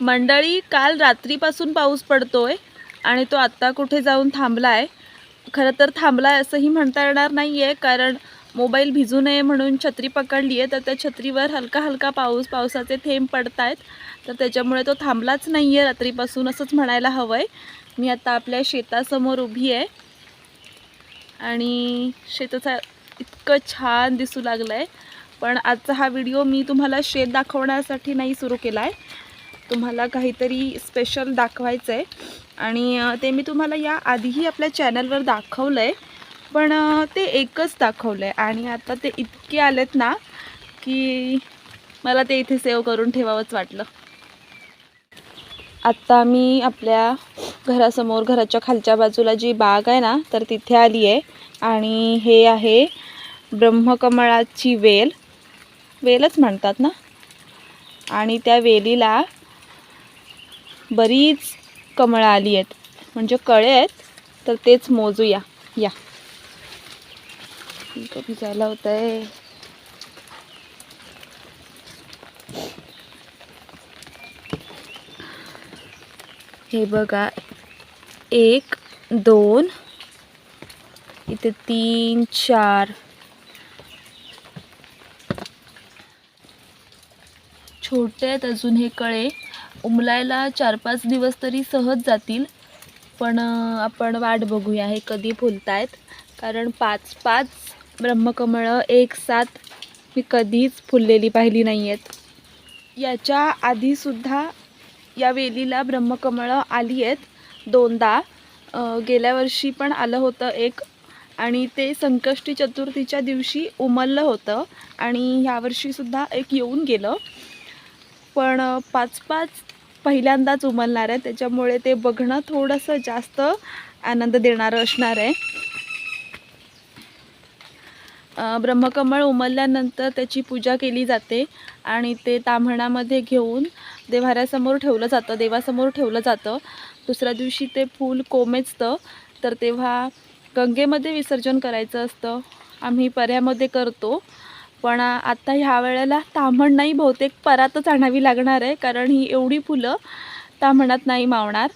मंडळी काल रात्रीपासून पाऊस पडतोय आणि तो आत्ता कुठे जाऊन थांबला आहे खरं तर थांबला आहे असंही म्हणता येणार नाही आहे कारण मोबाईल भिजू नये म्हणून छत्री पकडली आहे तर त्या छत्रीवर हलका हलका पाऊस पावसाचे थेंब पडत आहेत तर त्याच्यामुळे तो थांबलाच नाही आहे रात्रीपासून असंच म्हणायला हवं आहे मी आता आपल्या शेतासमोर उभी आहे आणि शेताचा इतकं छान दिसू लागलं आहे पण आजचा हा व्हिडिओ मी तुम्हाला शेत दाखवण्यासाठी नाही सुरू केला आहे तुम्हाला काहीतरी स्पेशल दाखवायचं आहे आणि ते मी तुम्हाला या आधीही आपल्या चॅनलवर दाखवलं आहे पण ते एकच दाखवलं आहे आणि आता ते इतके आलेत ना की मला ते इथे सेव्ह करून ठेवावंच वाटलं. आत्ता मी आपल्या घरासमोर घराच्या खालच्या बाजूला जी बाग आहे ना तर तिथे आली आहे आणि हे आहे ब्रह्मकमळाची वेल. वेलच म्हणतात ना? आणि त्या वेलीला बरीच कमळं आली आहेत. म्हणजे कळे आहेत तर तेच मोजूया. या. इथं भिजायला होत आहे हे बघा. एक दोन. इथे तीन चार. छोटे आहेत अजून हे कळे. उमलायला चार पाच दिवस तरी सहज जातील. पण आपण वाट बघूया हे कधी फुलतायत. कारण पाच पाच ब्रह्मकमळं एक साथ मी कधीच फुललेली पाहिली नाही आहेत याच्या आधीसुद्धा या वेलीला ब्रह्मकमळं आली आहेत दोनदा गेल्या वर्षी पण आलं होतं एक आणि ते संकष्टी चतुर्थीच्या दिवशी उमललं होतं आणि ह्यावर्षीसुद्धा एक येऊन गेलं. पण पाच पाच पहिल्यांदाच उमलणार आहे. त्याच्यामुळे ते बघणं थोडंसं जास्त आनंद देणारं असणार आहे. ब्रह्मकमळ उमलल्यानंतर त्याची पूजा केली जाते आणि ते ताम्हणामध्ये घेऊन देवाऱ्यासमोर ठेवलं जातं. देवासमोर ठेवलं जातं. दुसऱ्या दिवशी ते फूल कोमेजतं. तर तेव्हा गंगेमध्ये विसर्जन करायचं असतं. आम्ही पर्यामध्ये करतो. पण आत्ता आता ह्या वेळेला ताम्हण नाही बहुतेक परातच आणावी लागणार आहे कारण ही एवढी फुलं ताम्हणात नाही मावणार.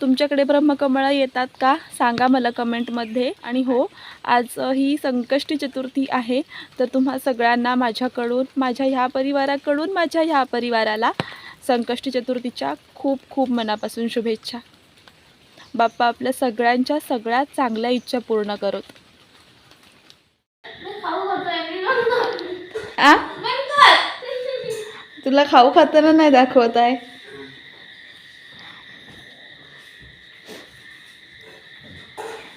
तुमच्याकडे ब्रह्मकमळं येतात का? सांगा मला कमेंटमध्ये. आणि हो आज ही संकष्टी चतुर्थी आहे तर तुम्हा सगळ्यांना माझ्याकडून माझ्या ह्या परिवाराकडून माझ्या ह्या परिवाराला संकष्टी चतुर्थीच्या खूप खूप मनापासून शुभेच्छा. बाप्पा आपल्या सगळ्यांच्या सगळ्यात चांगल्या इच्छा पूर्ण करोत. आ? तुला खाऊ खाताना नाही दाखवत आहे.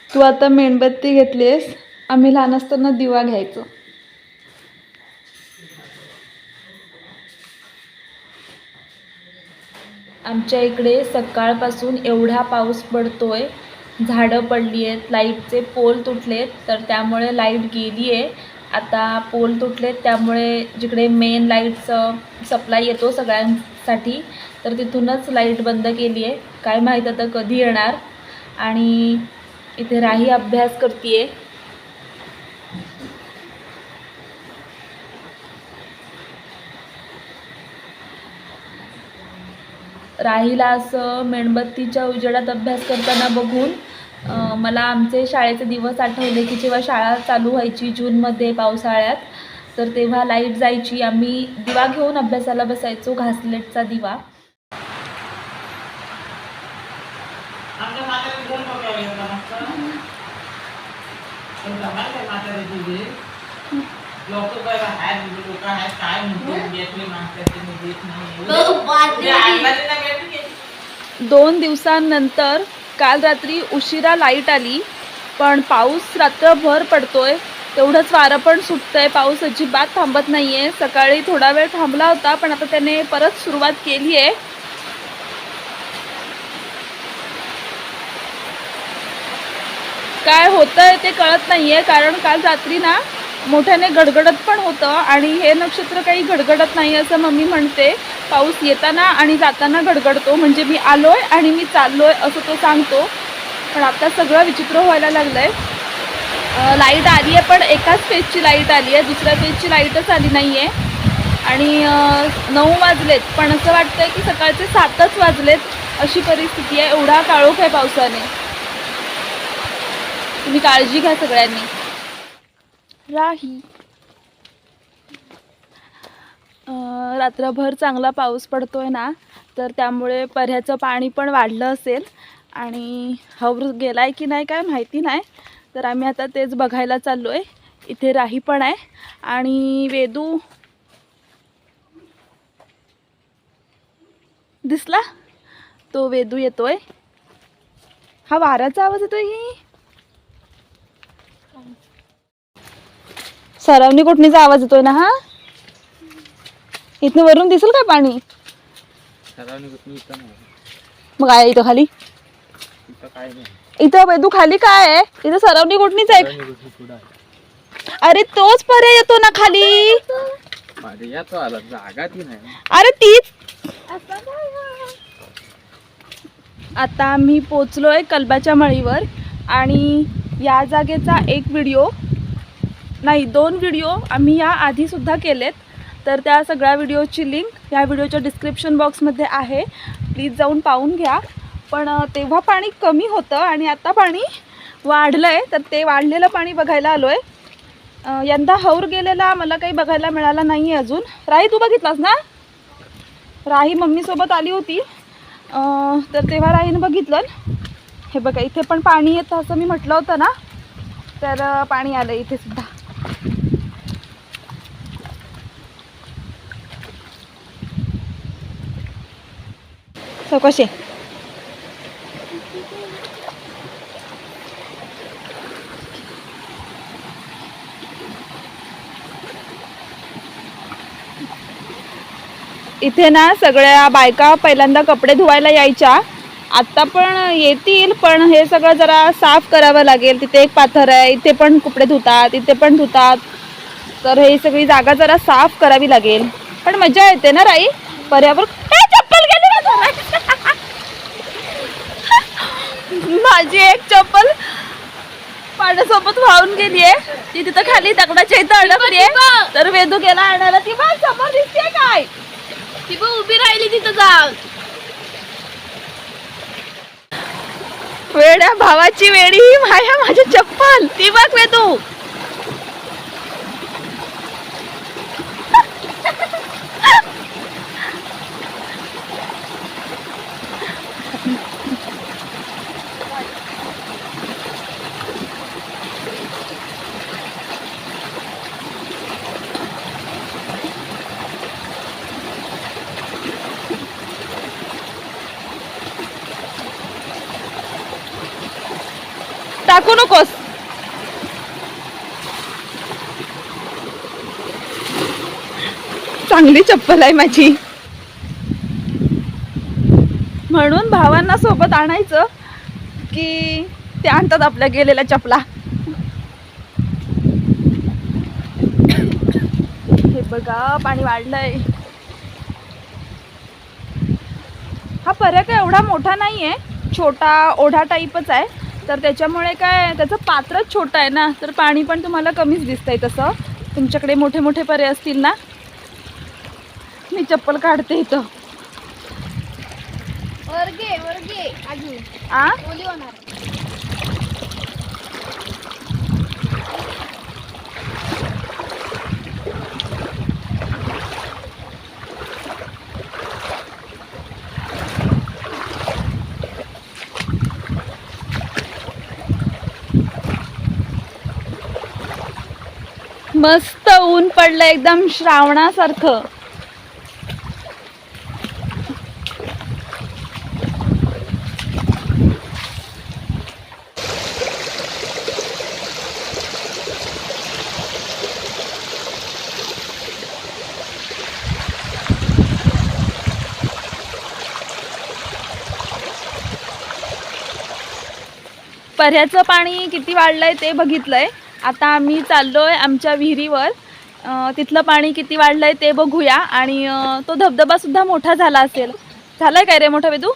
तू आता मेणबत्ती घेतलीस आम्ही लहान असताना दिवा घ्यायचो. आमच्या इकडे सकाळपासून एवढा पाऊस पडतोय. झाडं पडली आहेत लाईटचे पोल तुटलेत तर त्यामुळे लाइट गेली आहे आता पोल तुटलेत त्यामुळे जिकडे मेन लाईटचं सप्लाय येतो सगळ्यांसाठी तर तिथूनच लाइट बंद केली आहे. काय माहीत आता कधी येणार. आणि इथे राही अभ्यास करते राहीला असं मेणबत्तीच्या उजेडात अभ्यास करताना बघून मला आमचे शाळेचे दिवस आठवले की जेव्हा शाळा चालू व्हायची जूनमध्ये पावसाळ्यात तर तेव्हा लाइट जायची आम्ही दिवा घेऊन अभ्यासाला बसायचो घासलेटचा दिवा आमच्या म्हाताऱ्याने घर बघावं एवढा मस्त. पण जमाल काय म्हाताऱ्याची बी? लोकं काय आहेत, लोकं आहेत, काय म्हणतो, घेतली माणसाची, मी देत नाही. ते आणलाच नाही घेतली की. दोन दिवसांनंतर काल रात्री उशिरा लाइट आली पण पाऊस रात्रभर पडतोय. तेवढंच वारं पण सुटतंय. पाऊस अजिबात थांबत नाहीये. सकाळी थोडा वेळ थांबला होता पण आता त्याने परत सुरुवात केली आहे. काय होतंय ते कळत नाहीये कारण काल रात्री ना मोठ्याने गडगडत पण होतं आणि हे नक्षत्र काही गडगडत नाही असं मम्मी म्हणते. पाऊस येताना आणि जाताना गडगडतो. म्हणजे मी आलोय आणि मी चाललोय असं तो सांगतो. पण आता सगळं विचित्र व्हायला लागलं आहे लाइट आली आहे पण एकाच फेजची लाइट आली आहे दुसऱ्या फेजची लाईटच आली नाही आहे आणि नऊ वाजलेत. पण असं वाटतंय की सकाळचे सातच वाजलेत अशी परिस्थिती आहे. एवढा काळोख आहे पावसाने. तुम्ही काळजी घ्या सगळ्यांनी. राही. रात्रभर चांगला पाऊस पडतो आहे ना तर त्यामुळे पर्याचं पाणी पण वाढलं असेल. आणि हवर आहे की नाही काय माहिती नाही तर आम्ही आता तेच बघायला चाललो आहे इथे राही पण आहे. आणि वेदू दिसला? तो वेदू येतोय. हा वाराचा आवाज येतोय सरावनी कोटणीचा आवाज येतोय ना हा? इथनं वरून दिसेल काय पाणी? मग आहे इथं खाली. इथं वेदू खाली काय आहे? इथं सरावनी कोटणीच आहे. अरे तोच पर्याय येतो ना खाली. अरे तीच. आता आम्ही पोचलोय कलबाच्या मळीवर आणि या जागेचा एक व्हिडिओ नाही दोन व्हिडिओ आम्ही या आधीसुद्धा केलेत. तर त्या सगळ्या व्हिडिओची लिंक या व्हिडिओच्या डिस्क्रिप्शन बॉक्समध्ये आहे. प्लीज जाऊन पाहून घ्या. पण तेव्हा पाणी कमी होतं आणि आता पाणी वाढलं आहे तर ते वाढलेलं पाणी बघायला आलो आहे यंदा हौर गेलेला मला काही बघायला मिळाला नाही आहे अजून. राही तू बघितलास ना? राही मम्मीसोबत आली होती. तर तेव्हा राहीनं बघितलं. हे बघा इथे पण पाणी येतं असं मी म्हटलं होतं ना. तर पाणी आलं इथे सुद्धा. चौकशी. इथे ना सगळ्या बायका पहिल्यांदा कपडे धुवायला यायच्या. आत्ता पण येतील पण हे सगळं जरा साफ करावं लागेल. तिथे एक पाथर आहे इथे पण कपडे धुतात इथे पण धुतात. तर हे सगळी जागा जरा साफ करावी लागेल. पण मजा येते ना राई? पर्यावरण चप्पल गेली. माझी एक चप्पल पाण्यासोबत वाहून गेली आहे. ती तिथं खाली दगडाच्या इथं अडकली आहे. तर वेदू गेला आणायला. ती बघ समोर दिसते काय? ती उभी राहिली तिथं जाऊन. वेड्या भावाची वेडी ही माया माझी चप्पल. ती बघ तू. टाकू नकोस चांगली चप्पल आहे माझी। म्हणून भावांना सोबत आणायचं की ते आणतात आपल्या गेलेल्या चपला. हे बघा पाणी वाढलंय. हा फरक एवढा मोठा नाहीये छोटा ओढा टाईपच आहे. तर त्याच्यामुळे काय त्याचं पात्रच छोटं आहे ना तर पाणी पण तुम्हाला कमीच दिसतंय तसं. तुमच्याकडे मोठे मोठे पर्याय असतील ना मी चप्पल काढते इथं. वर्गे वर्गे अजून आ? मस्त ऊन पडलं एकदम श्रावणासारखं. पर्याचं पाणी किती वाढलंय ते बघितलंय. आता आम्ही चाललोय आमच्या विहिरीवर. तिथलं पाणी किती वाढलंय ते बघूया. आणि तो धबधबा सुद्धा मोठा झाला असेल. झालाय काय रे मोठा वेदू?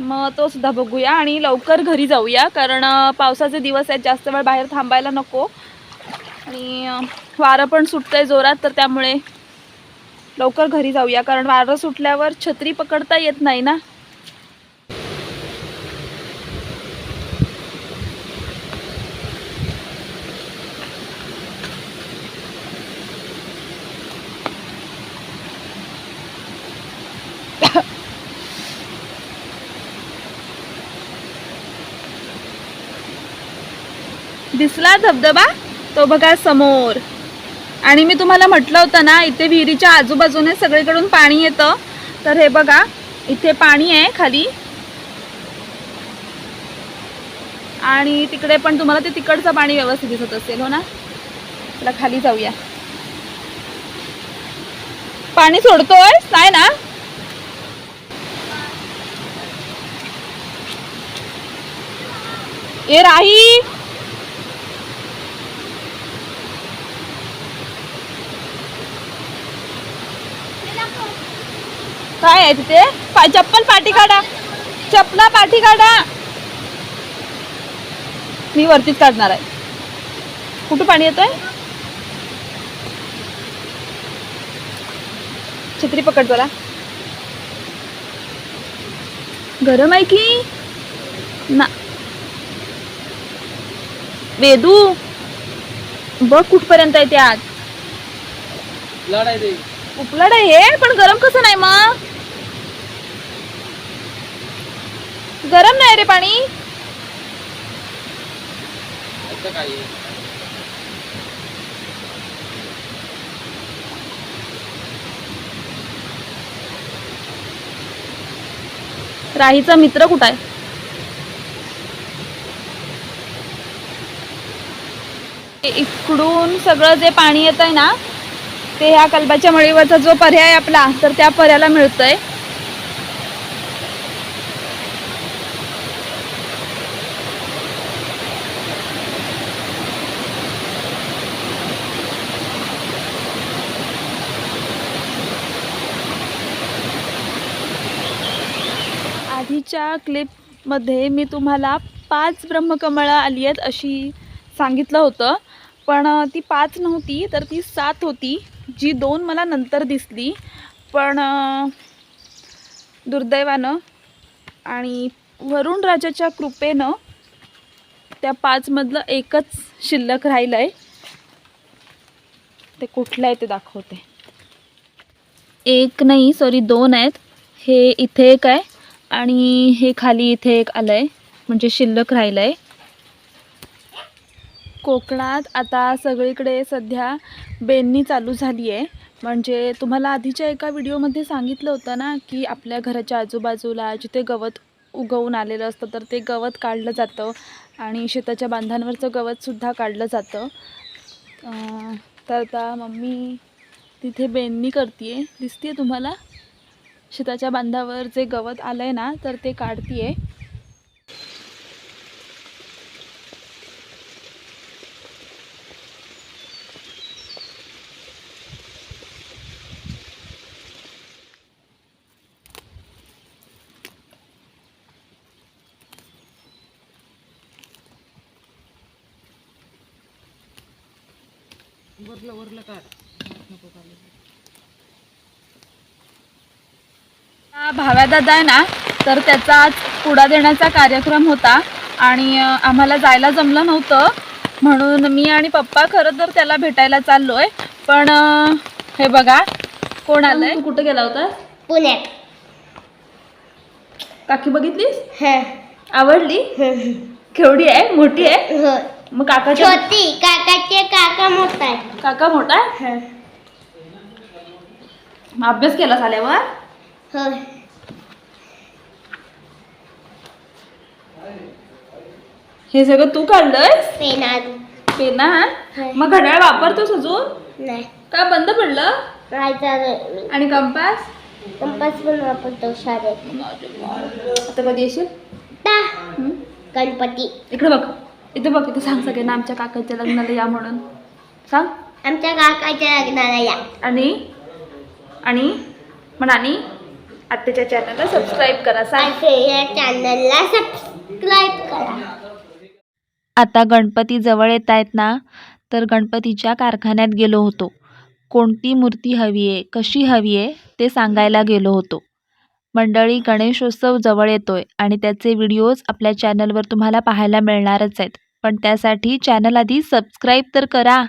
मग तो सुद्धा बघूया आणि लवकर घरी जाऊया. कारण पावसाचे दिवस आहेत. जास्त वेळ बाहेर थांबायला नको. आणि वारं पण सुटतंय जोरात तर त्यामुळे लवकर घरी जाऊया. कारण वारं सुटल्यावर छत्री पकडता येत नाही ना. दिसला धबधबा? तो बघा समोर. आणि मी तुम्हाला म्हटलं होतं ना इथे विहिरीच्या आजूबाजूने सगळीकडून पाणी येतं. तर हे बघा इथे पाणी आहे खाली. आणि तिकडे पण तुम्हाला ते तिकडचं पाणी व्यवस्थित दिसत असेल हो ना? चला खाली जाऊया. पाणी सोडतोय? काय ना? ए राही! काय आहे तिथे? पा चप्पल पाठी काढा. चपला पाठी काढा. मी वरतीच काढणार आहे. कुठं पाणी येतोय? छत्री पकड जरा. गरम आहे की? ना. वेदू बघ कुठपर्यंत आहे ते दे. उपलड आहे हे पण गरम कसं नाही मग? गरम नाही रे पाणी? राहीचा मित्र कुठं आहे? इकडून सगळं जे पाणी येत आहे ना ते ह्या कलबाच्या मळीवरचा जो पर्याय आपला तर त्या पर्याला मिळतंय आधीच्या क्लिपमध्ये मी तुम्हाला पाच ब्रह्मकमळं आली आहेत अशी सांगितलं होतं. पण ती पाच नव्हती तर ती सात होती जी दोन मला नंतर दिसली. पण दुर्दैवानं आणि वरुण राजाच्या कृपेनं त्या पाचमधलं एकच शिल्लक राहिलं आहे ते कुठलं आहे ते दाखवते. एक नाही सॉरी दोन आहेत. हे इथे एक आहे. आणि हे खाली इथे एक आलं आहे म्हणजे शिल्लक राहिलं आहे कोकणात आता सगळीकडे सध्या बेननी चालू झाली आहे म्हणजे तुम्हाला आधीच्या एका व्हिडिओमध्ये सांगितलं होतं ना की आपल्या घराच्या आजूबाजूला जिथे गवत उगवून आलेलं असतं तर ते गवत काढलं जातं आणि शेताच्या बांधांवरचं गवतसुद्धा काढलं जातं. तर आता मम्मी तिथे बेननी करते आहे दिसते तुम्हाला? शेताच्या बांधावर जे गवत आलं आहे ना तर ते काढतीये. वरलं वरलं काढ नको काढू. हा भाव्या दादा आहे ना तर त्याचा आज पुडा देण्याचा कार्यक्रम होता आणि आम्हाला जायला जमलं नव्हतं. म्हणून मी आणि पप्पा खरं तर त्याला भेटायला चाललोय. पण अ, हे बघा कोण आलंय? कुठे गेला होता? पुण्यात. काकी बघितलीस? हं. आवडली? हं. केवढी आहे? मोठी आहे? हो. मग काकाच्या छोटी. काकाचे काका मोठा आहे. काका मोठा आहे? अभ्यास केला झाल्यावर हो. हे सगळं तू काढलंयस? पेनात. पेना. मग घड्याळ वापरतोस अजून? नाही. का बंद पडलं? राहायचा नाही आणि कंपास? कंपास पण वापरतो शाळेत. आता कधी येशील? ता. हं? गणपती. इकडे बघ. इथे बघ इथे सांग सगळ्यांना आमच्या काकाच्या लग्नाला या म्हणून. सांग. आमच्या काकाच्या लग्नाला या. आणि? आणि? म्हणानी आत्याच्या चॅनलला सबस्क्राईब करा. सांग चॅनलला सबस्क्राईब करा. आता गणपती जवळ येत आहेत ना तर गणपतीच्या कारखान्यात गेलो होतो. कोणती मूर्ती हवी आहे कशी हवी आहे ते सांगायला गेलो होतो. मंडळी गणेशोत्सव जवळ येतो आहे आणि त्याचे व्हिडिओज आपल्या चॅनलवर तुम्हाला पाहायला मिळणारच आहेत. पण त्यासाठी चॅनल आधी सबस्क्राईब तर करा.